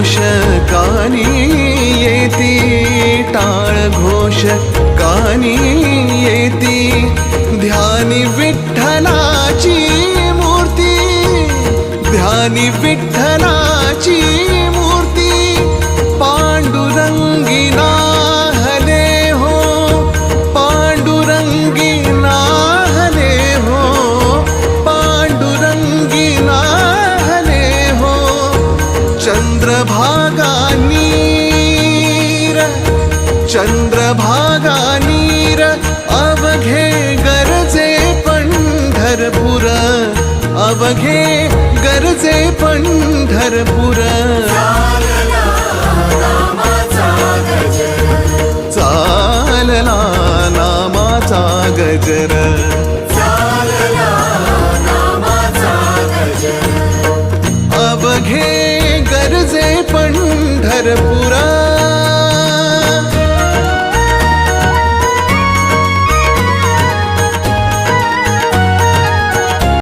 घोष कानी येती टाळ घोष कानी येती. ध्यानी विठ्ठलाची मूर्ती ध्यानी विठ्ठला चंद्रभागा नीर चंद्रभागा नीर अवघे गरजे पंढरपुर अवघे गरजे पंढरपुर. चालला नामाचा गजर. era por.